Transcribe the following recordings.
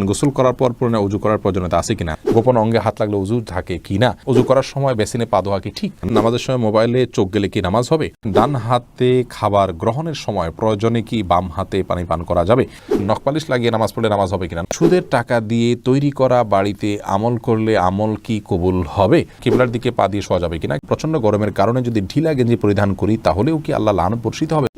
গোসল করার পর পরে উজু করার প্রয়োজনীয়তা আছে কিনা? গোপন অঙ্গে হাত লাগলে উজু থাকে কিনা? উজু করার সময় বেসিনে পা ধোয়া কি ঠিক? নামাজের সময় মোবাইলে চোখ গেলে কি নামাজ হবে? ডান হাতে খাবার গ্রহণের সময় প্রয়োজনে কি বাম হাতে পানি পান করা যাবে? নখপালিশ লাগিয়ে নামাজ পড়লে নামাজ হবে কিনা? সুদের টাকা দিয়ে তৈরি করা বাড়িতে আমল করলে আমল কি কবুল হবে? কিবলার দিকে পা দিয়ে শোয়া যাবে কিনা? প্রচণ্ড গরমের কারণে যদি ঢিলা গেঞ্জি পরিধান করি, তাহলেও কি আল্লাহ লান বর্ষিত হবে?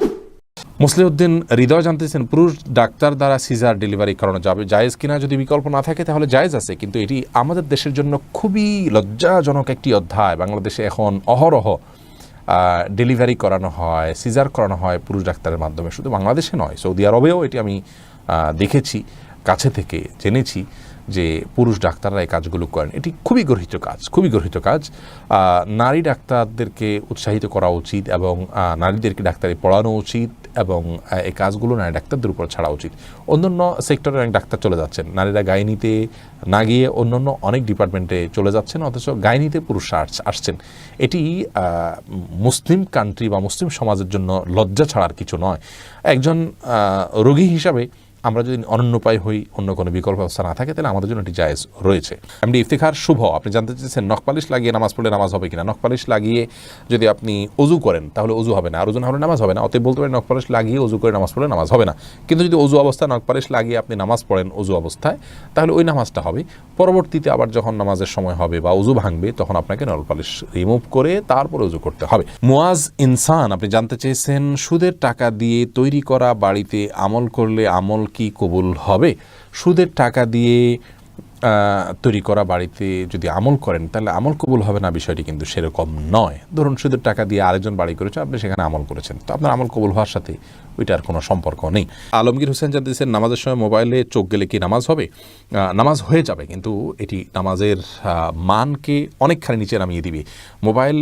মুসলিউদ্দিন হৃদয় জানতেছেন, পুরুষ ডাক্তার দ্বারা সিজার ডেলিভারি করানো যাবে। জায়েজ কিনা যদি বিকল্প না থাকে, তাহলে জায়েজ আছে। কিন্তু এটি আমাদের দেশের জন্য খুবই লজ্জাজনক একটি অধ্যায়। বাংলাদেশে এখন অহরহ ডেলিভারি করানো হয়, সিজার করানো হয় পুরুষ ডাক্তারের মাধ্যমে। শুধু বাংলাদেশে নয়, সৌদি আরবেও এটি আমি দেখেছি, কাছে থেকে জেনেছি। যে পুরুষ ডাক্তাররা এই কাজগুলো করেন, এটি খুবই গর্হিত কাজ, খুবই গর্হিত কাজ। নারী ডাক্তারদেরকে উৎসাহিত করা উচিত এবং নারীদেরকে ডাক্তারি পড়ানো উচিত এবং এই কাজগুলো নারী ডাক্তারদের উপর ছাড়া উচিত। অন্যান্য সেক্টরে অনেক ডাক্তার চলে যাচ্ছেন। নারীরা গাইনিতে না গিয়ে অন্যান্য অনেক ডিপার্টমেন্টে চলে যাচ্ছেন, অথচ গাইনিতে পুরুষরা আস- আসছেন। এটি মুসলিম কান্ট্রি বা মুসলিম সমাজের জন্য লজ্জা ছাড়ার কিছু নয়। একজন রোগী হিসাবে আমরা যদি অনন্য উপায় হই, অন্য কোনো বিকল্প ব্যবস্থা না থাকে, তাহলে আমাদের জন্য এটি জায়েজ রয়েছে। এমনি ইফতিখার, শুভ। আপনি জানতে চেয়েছেন নখপালিশ লাগিয়ে নামাজ পড়লে নামাজ হবে কিনা? নখপালিশ লাগিয়ে যদি আপনি অজু করেন, তাহলে অজু হবে না। আর ওজু না হলে নামাজ হবে না। অতএব বলতে পারেন নখপালিশ লাগিয়ে অজু করে নামাজ পড়লে নামাজ হবে না। কিন্তু যদি অজু অবস্থায় নখপালিশ লাগিয়ে আপনি নামাজ পড়েন অজু অবস্থায়, তাহলে ওই নামাজটা হবে। পরবর্তীতে আবার যখন নামাজের সময় হবে বা অজু ভাঙবে, তখন আপনাকে নলপালিশ রিমুভ করে তারপর অজু করতে হবে। মুয়াজ ইনসান, আপনি জানতে চেয়েছেন, সুদের টাকা দিয়ে তৈরি করা বাড়িতে আমল করলে আমল কি কবুল হবে? সুদের টাকা দিয়ে তৈরি করা বাড়িতে যদি আমল করেন, তাহলে আমল কবুল হবে না বিষয়টি কিন্তু সেরকম নয়। ধরুন সুদের টাকা দিয়ে আরেকজন বাড়ি করেছে, আপনি সেখানে আমল করেছেন। তো আপনার আমল কবুল হওয়ার সাথে ওইটার কোনো সম্পর্ক নেই। আলমগীর হোসেন জানতেছেন নামাজের সময় মোবাইলে চোখ গেলে কি নামাজ হবে? নামাজ হয়ে যাবে, কিন্তু এটি নামাজের মানকে অনেকখানি নিচে নামিয়ে দিবে। মোবাইল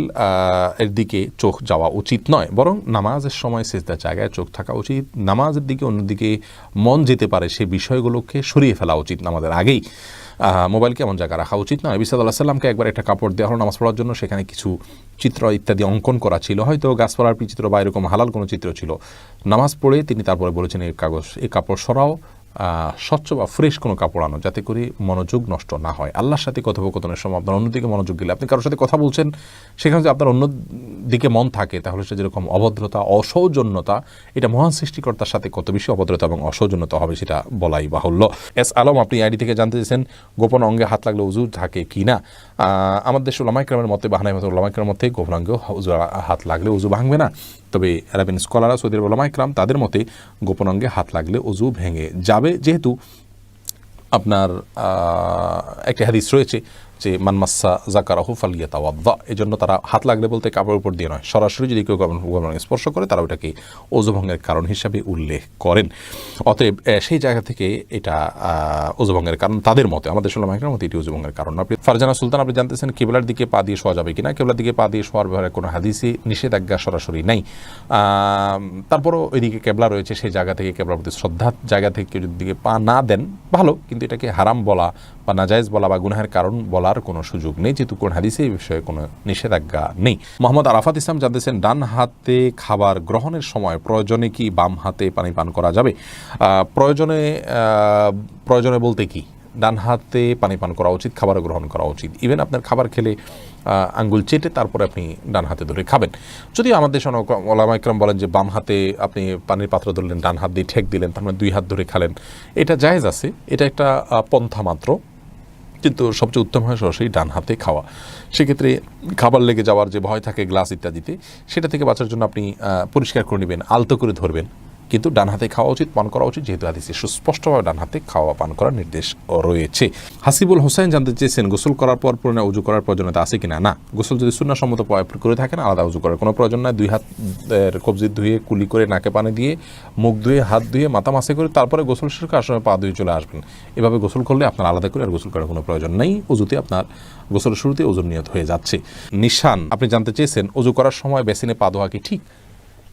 এর দিকে চোখ যাওয়া উচিত নয়, বরং নামাজের সময় সেজদার জায়গায় চোখ থাকা উচিত। নামাজের দিকে অন্যদিকে মন যেতে পারে সে বিষয়গুলোকে সরিয়ে ফেলা উচিত নামাজের আগেই। আহ, কেমন জায়গা রাখা উচিত নয়। বিসাদ আল্লাহ সাল্লামকে একবার একটা কাপড় দেওয়া হলো নামাজ পড়ার জন্য সেখানে কিছু চিত্র ইত্যাদি অঙ্কন করা ছিল। হয়তো গাছপালার চিত্র বা এরকম হালাল কোনো চিত্র ছিল। নামাজ পড়ে তিনি তারপরে বলেছেন এই কাগজ এই কাপড় সরাও। স্বচ্ছ বা ফ্রেশ কোনো কাপড় আনো, যাতে করে মনোযোগ নষ্ট না হয়। আল্লাহর সাথে কথোপকথনের সময় আপনার অন্যদিকে মনোযোগ দিলে। আপনি কারোর সাথে কথা বলছেন, সেখানে যদি আপনার অন্য দিকে মন থাকে, তাহলে সে যেরকম অভদ্রতা, অসৌজন্যতা, এটা মহান সৃষ্টিকর্তার সাথে কত বেশি অভদ্রতা এবং অসৌজন্যতা হবে সেটা বলাই বাহুল্য। এস আলম, আপনি আইডি থেকে জানতে চেয়েছেন গোপন অঙ্গে হাত লাগলে উজু থাকে কি না? আমাদের দেশে ওলামাইক্রামের মতে বাহানাই মতো ওলামাইক্রামের মধ্যে গোপন অঙ্গে হাত লাগলে উজু ভাঙবে না। তবে অ্যারাবিন স্কলাররা, সৌদি আরব ওলামাইক্রাম তাদের মতে গোপন অঙ্গে হাত লাগলে অজু ভেঙে যাবে। যেহেতু আপনার একটি হাদিস রয়েছে যে মানমাসা জাকারাহু ফালিয়া তাওয়াদ্দা এই জন্য তারা হাত লাগলে বলতে কাপড়ের উপর দিয়ে নয়। সরাসরি যদি কেউ গোপন স্পর্শ করে, তারা ওটাকে ওজভঙ্গের কারণ হিসাবে উল্লেখ করেন। অতএব সেই জায়গা থেকে এটা ওজভঙ্গের কারণ তাদের মতে, আমাদের সোলামাইকের মতে এটি ওজভঙ্গের কারণ। আপনি ফারজানা সুলতান, আপনি জানতেছেন কেবলার দিকে পা দিয়ে শোয়া যাবে কিনা? কেবলার দিকে পা দিয়ে শোয়ার ব্যাপারে কোনো হাদিসে নিষেধাজ্ঞা সরাসরি নাই। তারপরও ওইদিকে কেবলা রয়েছে, সেই জায়গা থেকে কেবলার প্রতি শ্রদ্ধার জায়গা থেকে কেউ যদি দিকে পা না দেন, ভালো। কিন্তু এটাকে হারাম বলা বা নাজায়েজ বলা বা গুনাহের কারণ বলার কোনো সুযোগ নেই, যেহেতু কোন হাদিসে এই বিষয়ে কোনো নিষেধাজ্ঞা নেই। মোহাম্মদ আরাফাত ইসলাম জানতেছেন, ডান হাতে খাবার গ্রহণের সময় প্রয়োজনে কি বাম হাতে পানি পান করা যাবে? প্রয়োজনে প্রয়োজনে বলতে কি? ডান হাতে পানি পান করা উচিত, খাবার গ্রহণ করা উচিত। ইভেন আপনার খাবার খেলে আঙ্গুল চেটে তারপরে আপনি ডান হাতে ধরে খাবেন। যদি আমাদের ওলামা ইকরাম বলেন যে বাম হাতে আপনি পানির পাত্র ধরলেন, ডান হাত দিয়ে ঠেক দিলেন, তার মানে দুই হাত ধরে খালেন। এটা জায়েজ আছে, এটা একটা পন্থা মাত্র। কিন্তু সবচেয়ে উত্তম হয় সরাসরি ডান হাতে খাওয়া। সেক্ষেত্রে খাবার লেগে যাওয়ার যে ভয় থাকে, গ্লাস ইত্যাদিতে, সেটা থেকে বাঁচার জন্য আপনি পরিষ্কার করে নেবেন, আলতো করে ধরবেন। কিন্তু ডান হাতে খাওয়া উচিত, পান করা উচিত, যেহেতু হাদিসে সুস্পষ্টভাবে ডান হাতে খাওয়া, পান করার নির্দেশ রয়েছে। হাসিবুল হোসেন জানতে চেয়েছেন, গোসল করার পর পুরনো উজু করার প্রয়োজনীয়তা আছে কিনা? না, গোসল যদি সুন্নাসম্মত করে থাকেন, আলাদা উজু করার কোনো প্রয়োজন নাই। দুই হাত কবজি ধুয়ে, কুলি করে নাকে পানি দিয়ে, মুখ ধুয়ে, হাত ধুয়ে, মাথা মাসে করে তারপরে গোসল শুরু করার সময় পা ধুয়ে চলে আসবেন? এভাবে গোসল করলে আপনার আলাদা করে আর গোসল করার কোনো প্রয়োজন নেই। উজুতে আপনার গোসলের শুরুতে ওজন নিয়ত হয়ে যাচ্ছে। নিশান, আপনি জানতে চেয়েছেন, উজু করার সময় বেসিনে পা ধোয়া কি ঠিক?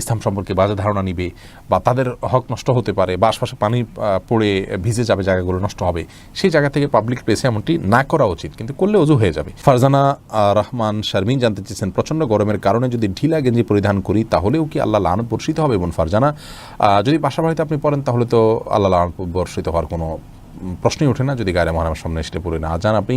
ইসলাম সম্পর্কে বাজে ধারণা নিবে বা তাদের হক নষ্ট হতে পারে, বা আশপাশে পানি পড়ে ভিজে যাবে, জায়গাগুলো নষ্ট হবে, সেই জায়গা থেকে পাবলিক প্লেসে এমনটি না করা উচিত, কিন্তু করলে অজু হয়ে যাবে। ফারজানা রহমান, শারমিন জানতে চেয়েছেন, প্রচণ্ড গরমের কারণে যদি ঢিলা গেঞ্জি পরিধান করি, তাহলেও কি আল্লাহ লানত বর্ষিত হবে, বোন ফারজানা? যদি বাসা বাড়িতে আপনি পড়েন, তাহলে তো আল্লাহ লানত বর্ষিত হওয়ার কোনো প্রশ্নই ওঠে না, যদি গায়ে মহানামের সামনে এসে পড়ে না যান আপনি।